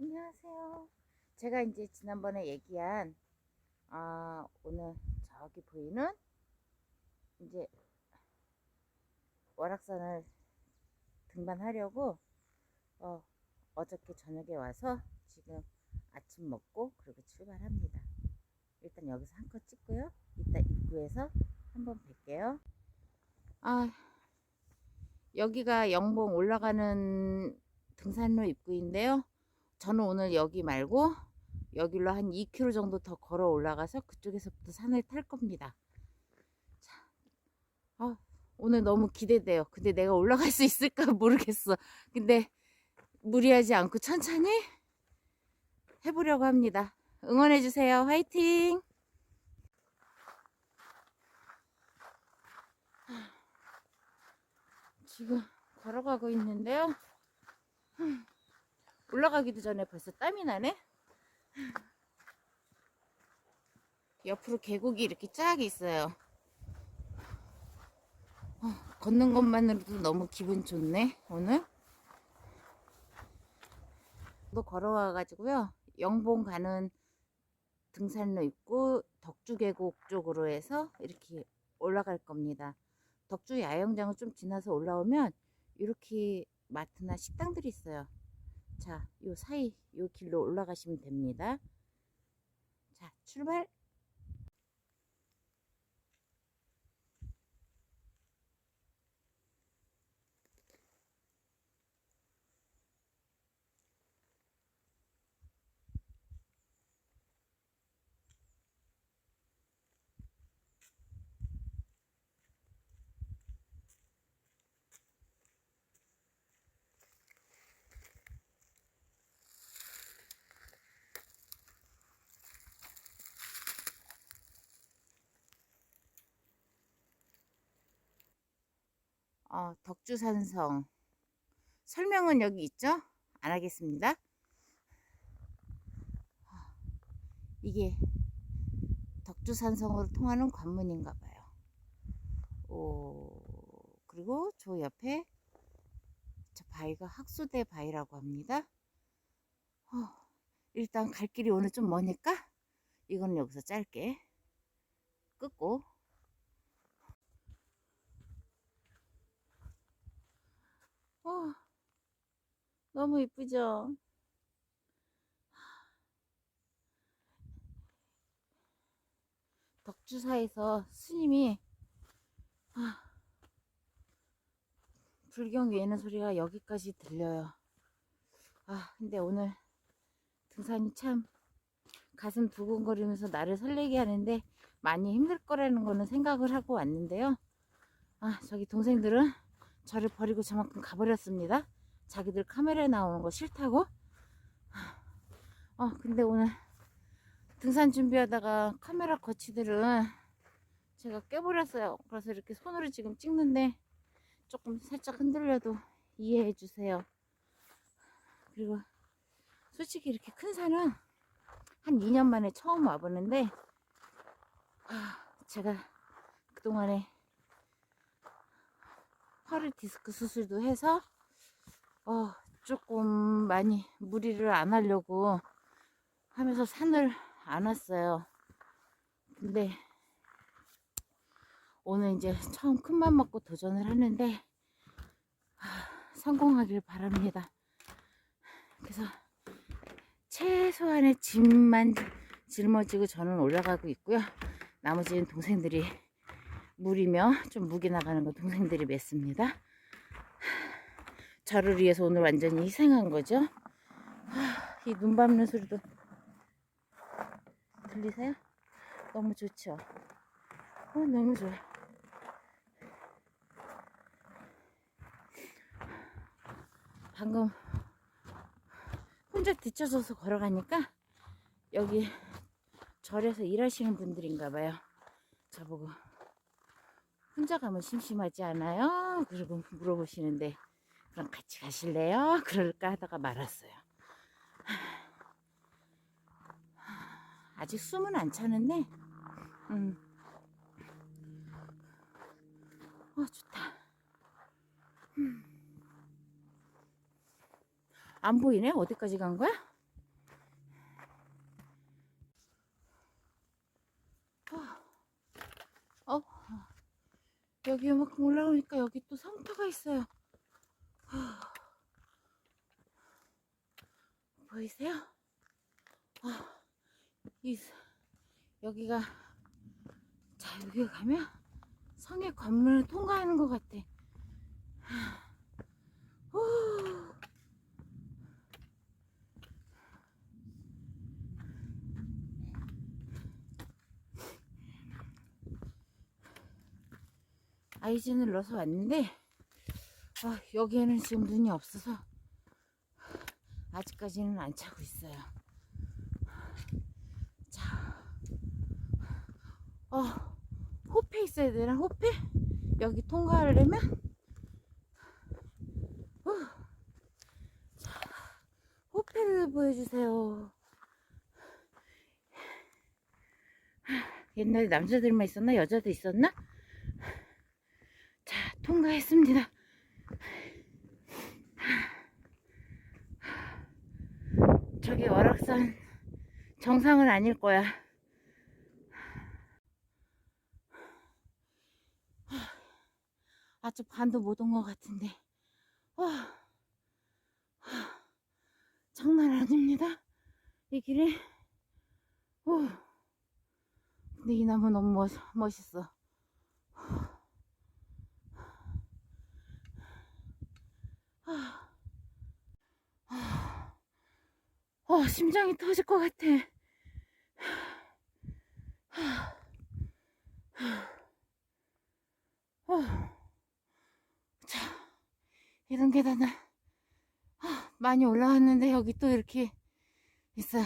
안녕하세요. 제가 이제 지난번에 얘기한 아 오늘 저기 보이는 이제 월악산을 등반하려고 어 어저께 저녁에 와서 지금 아침 먹고 그리고 출발합니다. 일단 여기서 한 컷 찍고요. 이따 입구에서 한번 뵐게요. 아 여기가 영봉 올라가는 등산로 입구인데요. 저는 오늘 여기 말고 여기로 한 2km 정도 더 걸어 올라가서 그쪽에서부터 산을 탈 겁니다. 자, 아, 오늘 너무 기대돼요. 근데 내가 올라갈 수 있을까 모르겠어. 근데 무리하지 않고 천천히 해보려고 합니다. 응원해주세요. 화이팅! 지금 걸어가고 있는데요. 올라가기도 전에 벌써 땀이 나네. 옆으로 계곡이 이렇게 쫙 있어요. 어, 걷는 것만으로도 너무 기분 좋네, 오늘. 또 걸어와가지고요. 영봉 가는 등산로 있고 덕주 계곡 쪽으로 해서 이렇게 올라갈 겁니다. 덕주 야영장을 좀 지나서 올라오면 이렇게 마트나 식당들이 있어요. 자, 요 사이 요 길로 올라가시면 됩니다. 자, 출발. 어, 덕주산성. 설명은 여기 있죠? 안 하겠습니다. 이게 덕주산성으로 통하는 관문인가 봐요. 오, 그리고 저 옆에 저 바위가 학수대 바위라고 합니다. 어, 일단 갈 길이 오늘 좀 머니까 이건 여기서 짧게 끊고 어, 너무 이쁘죠? 덕주사에서 스님이 아, 불경 외는 소리가 여기까지 들려요. 아, 근데 오늘 등산이 참 가슴 두근거리면서 나를 설레게 하는데 많이 힘들 거라는 거는 생각을 하고 왔는데요. 아, 저기 동생들은 저를 버리고 저만큼 가버렸습니다. 자기들 카메라에 나오는 거 싫다고. 어, 근데 오늘 등산 준비하다가 카메라 거치들은 제가 깨버렸어요. 그래서 이렇게 손으로 지금 찍는데 조금 살짝 흔들려도 이해해 주세요. 그리고 솔직히 이렇게 큰 산은 한 2년 만에 처음 와보는데 아, 제가 그동안에 허리 디스크 수술도 해서 어, 조금 많이 무리를 안 하려고 하면서 산을 안 왔어요. 근데 오늘 이제 처음 큰맘 먹고 도전을 하는데 아, 성공하길 바랍니다. 그래서 최소한의 짐만 짊어지고 저는 올라가고 있고요. 나머지는 동생들이 물이며 좀 무게 나가는 거 동생들이 맺습니다. 저를 위해서 오늘 완전히 희생한 거죠. 이 눈 밟는 소리도 들리세요? 너무 좋죠? 어, 너무 좋아. 방금 혼자 뒤쳐져서 걸어가니까 여기 절에서 일하시는 분들인가 봐요. 저보고 혼자 가면 심심하지 않아요? 그러고 물어보시는데 그럼 같이 가실래요? 그럴까 하다가 말았어요. 아직 숨은 안 차는데 음. 어 좋다. 음. 안 보이네? 어디까지 간 거야? 여기 요만큼 올라오니까 여기 또 성터가 있어요. 하. 보이세요? 아, 여기가, 자, 여기 가면 성의 관문을 통과하는 것 같아. 하. 후. 아이젠을 넣어서 왔는데 아, 여기에는 지금 눈이 없어서 아직까지는 안 차고 있어요. 자, 어, 호패 있어야 되나? 호패? 여기 통과하려면 어, 자, 호패를 보여주세요. 옛날에 남자들만 있었나? 여자도 있었나? 자, 통과했습니다. 저기 월악산 정상은 아닐 거야. 아직 반도 못 온 것 같은데. 와, 장난 아닙니다. 이 길이. 오. 근데 이 나무 너무 멋, 멋있어. 어, 심장이 터질 것 같아. 어. 자, 이런 계단을 아, 많이 올라왔는데 여기 또 이렇게 있어요.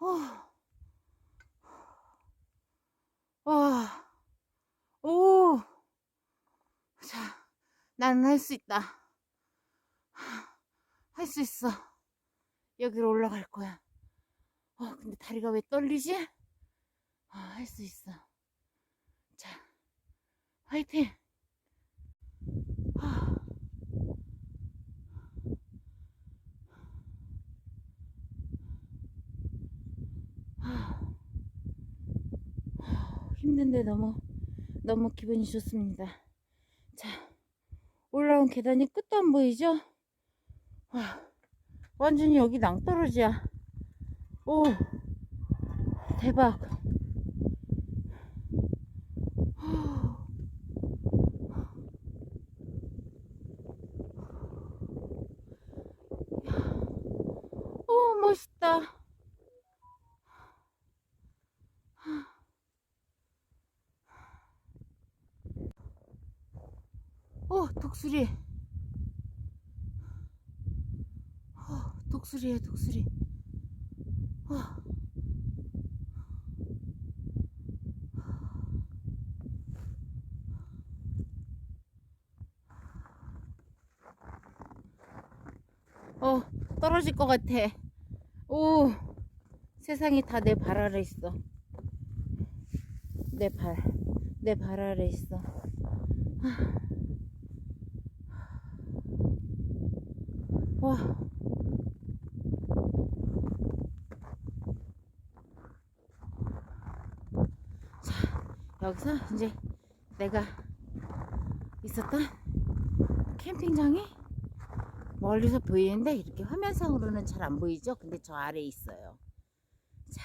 어. 와, 오, 자, 나는 할 수 있다. 할 수 있어. 여기로 올라갈 거야. 어, 근데 다리가 왜 떨리지? 아, 할수 있어. 자, 화이팅! 아. 아. 아, 힘든데 너무, 너무 기분이 좋습니다. 자, 올라온 계단이 끝도 안 보이죠? 와, 완전히 여기 낭떠러지야. 오, 대박. 오, 멋있다. 오, 독수리. 어, 독수리에 독수리. 어. 어, 떨어질 것 같아. 오, 세상이 다 내 발 아래 있어. 내 발, 내 발 아래 있어. 와. 자, 여기서 이제 내가 있었던 캠핑장이 멀리서 보이는데 이렇게 화면상으로는 잘 안 보이죠? 근데 저 아래에 있어요. 자,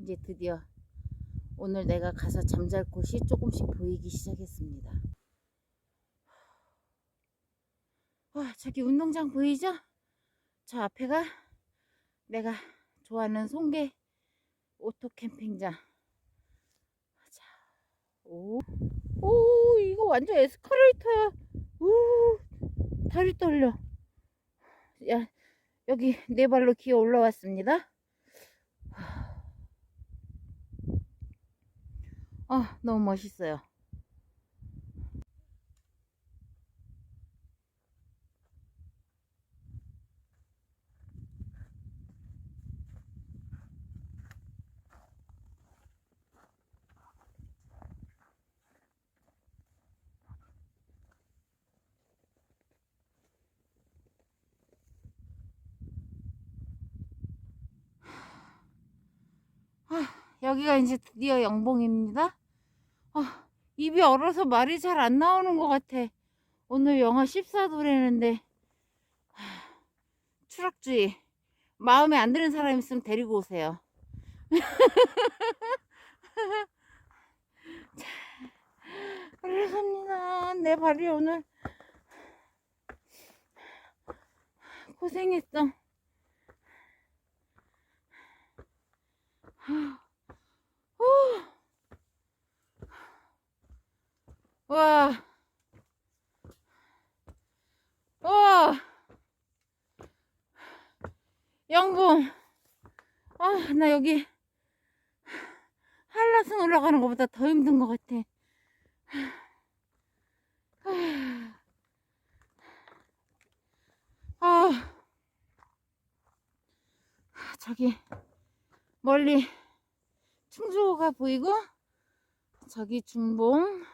이제 드디어 오늘 내가 가서 잠잘 곳이 조금씩 보이기 시작했습니다. 와, 저기 운동장 보이죠? 저 앞에가 내가 좋아하는 송계 오토 캠핑장. 자, 오, 오, 이거 완전 에스컬레이터야. 우, 다리 떨려. 야, 여기 네 발로 기어 올라왔습니다. 아, 너무 멋있어요. 여기가 이제 드디어 영봉입니다. 아, 입이 얼어서 말이 잘 안 나오는 것 같아. 오늘 영하 14도래는데 추락주의. 마음에 안 드는 사람 있으면 데리고 오세요. 자, 그렇습니다. 내 발이 오늘 고생했어. 와. 와. 영봉. 아, 나 여기 한라산 올라가는 것보다 더 힘든 것 같아. 아, 저기 멀리 충주호가 보이고 저기 중봉.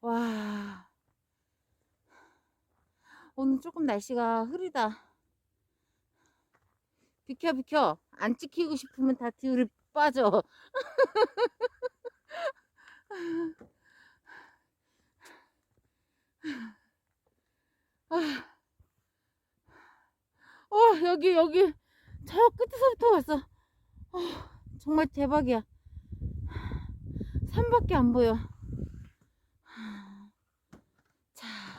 와. 오늘 조금 날씨가 흐리다. 비켜 비켜 안 찍히고 싶으면 다 뒤로 빠져 어 여기 여기 저 끝에서부터 왔어 어, 정말 대박이야 산밖에 안 보여 자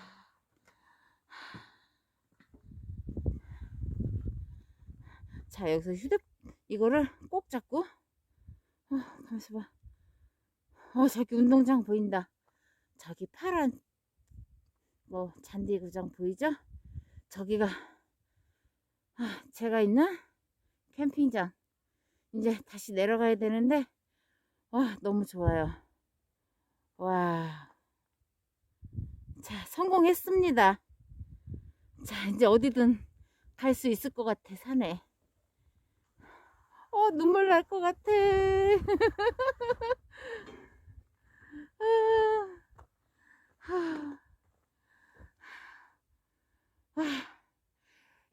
자 여기서 휴대 이거를 꼭 잡고 어, 가만있어 봐. 어 저기 운동장 보인다. 저기 파란 뭐 잔디 구장 보이죠? 저기가 아, 제가 있는 캠핑장. 이제 다시 내려가야 되는데 와 너무 좋아요. 와. 자 성공했습니다. 자 이제 어디든 갈 수 있을 것 같아 산에. 어, 눈물 날 것 같아.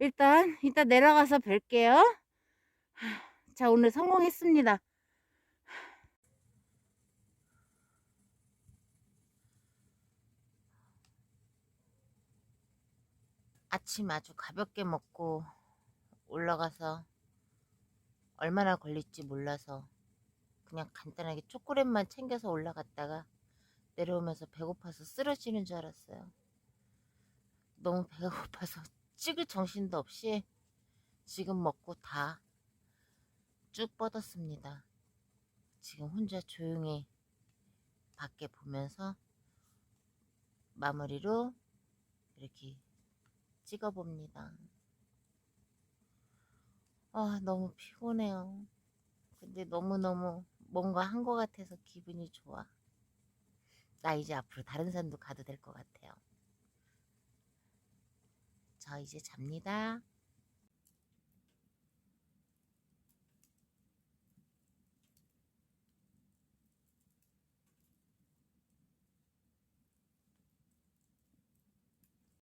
일단, 이따 내려가서 뵐게요. 자, 오늘 성공했습니다. 아침 아주 가볍게 먹고 올라가서 얼마나 걸릴지 몰라서 그냥 간단하게 초콜릿만 챙겨서 올라갔다가 내려오면서 배고파서 쓰러지는 줄 알았어요. 너무 배가 고파서 찍을 정신도 없이 지금 먹고 다 쭉 뻗었습니다. 지금 혼자 조용히 밖에 보면서 마무리로 이렇게 찍어봅니다. 아, 너무 피곤해요. 근데 너무너무 뭔가 한 것 같아서 기분이 좋아. 나 이제 앞으로 다른 산도 가도 될 것 같아요. 저 이제 잡니다.